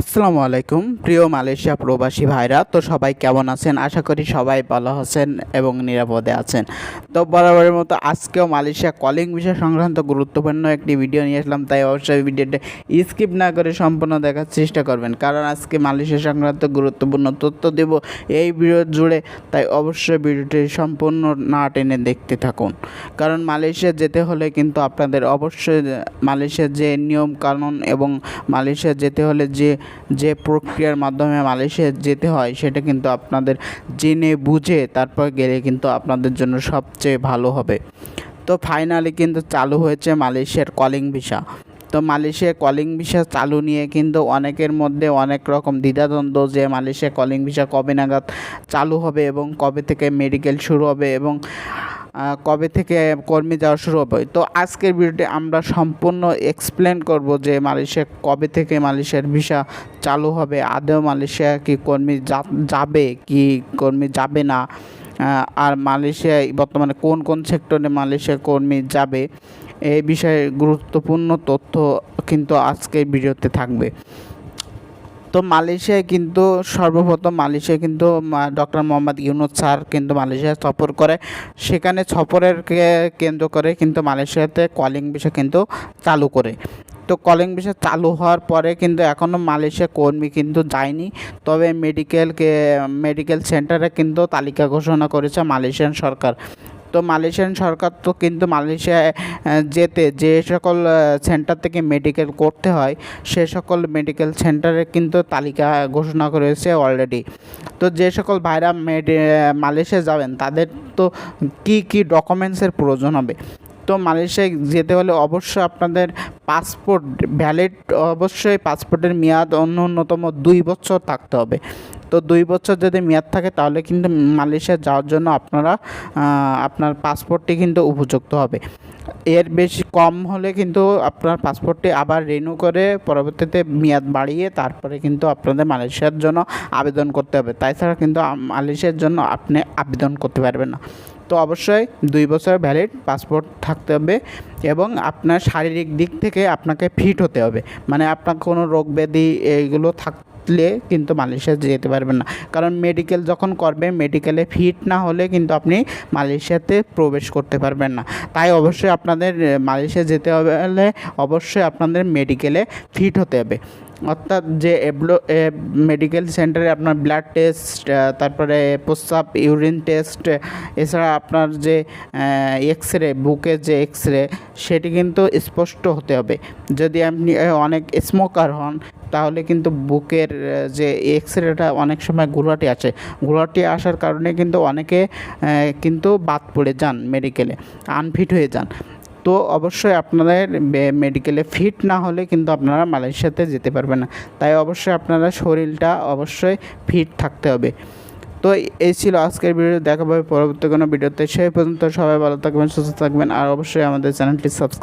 আসসালামু আলাইকুম। প্রিয় মালয়েশিয়া প্রবাসী ভাইরা, তো সবাই কেমন আছেন? আশা করি সবাই ভালো আছেন এবং নিরাপদে আছেন। তো বরাবরের মতো আজকেও মালয়েশিয়া কলিং বিষয় সংক্রান্ত গুরুত্বপূর্ণ একটি ভিডিও নিয়ে আসলাম, তাই অবশ্যই ভিডিওটা স্কিপ না করে সম্পূর্ণ দেখার চেষ্টা করবেন, কারণ আজকে মালয়েশিয়া সংক্রান্ত গুরুত্বপূর্ণ তথ্য দেব এই ভিডিও জুড়ে, তাই অবশ্যই ভিডিওটি সম্পূর্ণ না টেনে দেখতে থাকুন। কারণ মালয়েশিয়া যেতে হলে কিন্তু আপনাদের অবশ্যই মালয়েশিয়ার যে নিয়ম কানুন এবং মালয়েশিয়া যেতে হলে যে যে প্রক্রিয়ার মাধ্যমে মালয়েশিয়া যেতে হয়, সেটা কিন্তু আপনাদের জেনে বুঝে তারপর গেলে কিন্তু আপনাদের জন্য সবচেয়ে ভালো হবে। তো ফাইনালি কিন্তু চালু হয়েছে মালয়েশিয়ার কলিং ভিসা তো মালয়েশিয়া কলিং ভিসা চালু নিয়ে কিন্তু অনেকের মধ্যে অনেক রকম দ্বিধাদ্বন্দ্ব যে মালয়েশিয়া কলিং ভিসা কবে নাগাদ চালু হবে এবং কবে থেকে মেডিকেল শুরু হবে এবং কবে থেকে কর্মী যাওয়া শুরু হবে? তো আজকের ভিডিওতে আমরা সম্পূর্ণ এক্সপ্লেন করব যে মালয়েশিয়া কবে থেকে মালয়েশিয়ার ভিসা চালু হবে, আদৌ মালয়েশিয়া কি কর্মী যাবে, কি কর্মী যাবে না আর মালয়েশিয়ায় বর্তমানে কোন কোন সেক্টরে মালয়েশিয়া কর্মী যাবে এই বিষয়ে গুরুত্বপূর্ণ তথ্য কিন্তু আজকের ভিডিওতে থাকবে। তো মালয়েশিয়ায় কিন্তু সর্বপ্রথম মালয়েশিয়া কিন্তু ডক্টর মোহাম্মদ ইউনুস স্যার কিন্তু মালয়েশিয়া সফর করে। সেখানে সফরের কেন্দ্র করে কিন্তু মালয়েশিয়াতে কলিং বিষয় কিন্তু চালু করে। তো কলিং বিষয় চালু হওয়ার পরে কিন্তু এখনও মালয়েশিয়া কর্মী কিন্তু যায়নি। তবে মেডিকেলকে মেডিকেল সেন্টারে কিন্তু তালিকা ঘোষণা করেছে মালয়েশিয়ান সরকার। তো মালয়েশিয়ান সরকার তো কিন্তু মালয়েশিয়ায় যেতে, যে সকল সেন্টার থেকে মেডিকেল করতে হয়, সে সকল মেডিকেল সেন্টারে কিন্তু তালিকা ঘোষণা করেছে অলরেডি তো যে সকল ভাইরা মেডি মালয়েশিয়া যাবেন, তাদের তো কি কি ডকুমেন্টসের প্রয়োজন হবে? তো মালয়েশিয়ায় যেতে হলে অবশ্যই আপনাদের পাসপোর্ট ভ্যালিড অবশ্যই পাসপোর্টের মেয়াদ অন্য অন্যতম দুই বছর থাকতে হবে। তো দুই বছর যদি মেয়াদ থাকে তাহলে কিন্তু মালয়েশিয়া যাওয়ার জন্য আপনারা আপনার পাসপোর্টটি কিন্তু উপযুক্ত হবে। এর বেশি কম হলে কিন্তু আপনার পাসপোর্টটি আবার রিনিউ করে পরবর্তীতে মেয়াদ বাড়িয়ে তারপরে কিন্তু আপনাদের মালয়েশিয়ার জন্য আবেদন করতে হবে। তাছাড়া কিন্তু মালয়েশিয়ার জন্য আপনি আবেদন করতে পারবেন না। তো অবশ্যই দুই বছর ভ্যালিড পাসপোর্ট থাকতে হবে এবং আপনার শারীরিক দিক থেকে আপনাকে ফিট হতে হবে। মানে আপনার কোনো রোগ ব্যাধি এইগুলো থাক থাকলে কিন্তু মালয়েশিয়া যেতে পারবেন না। কারণ মেডিকেল যখন করবে মেডিকেলে ফিট না হলে কিন্তু আপনি মালয়েশিয়াতে প্রবেশ করতে পারবেন না। তাই অবশ্যই আপনাদের, মালয়েশিয়া যেতে হবে হলে অবশ্যই আপনাদের মেডিকেলে ফিট হতে হবে। অর্থাৎ যে এবলো মেডিকেল সেন্টারে আপনার ব্লাড টেস্ট তারপরে প্রস্রাব ইউরিন টেস্ট এছাড়া আপনার যে এক্স রে বুকের যে এক্স রে সেটি কিন্তু স্পষ্ট হতে হবে। যদি আপনি অনেক স্মোকার হন, তাহলে কিন্তু বুকের যে এক্স রেটা অনেক সময় ঘোলাটি আসে ঘোলাটি আসার কারণে কিন্তু অনেকে কিন্তু বাদ পড়ে যান মেডিকেলে আনফিট হয়ে যান। তো অবশ্যই আপনাদের মেডিকেলে ফিট না হলে কিন্তু আপনারা মালয়েশিয়াতে যেতে পারবেন না। তাই অবশ্যই আপনারা শরীরটা অবশ্যই ফিট থাকতে হবে। তো এই ছিল আজকের ভিডিও দেখা হবে পরবর্তী কোনো ভিডিওতে সেই পর্যন্ত সবাই ভালো থাকবেন, সুস্থ থাকবেন, আর অবশ্যই আমাদের চ্যানেলটি সাবস্ক্রাইব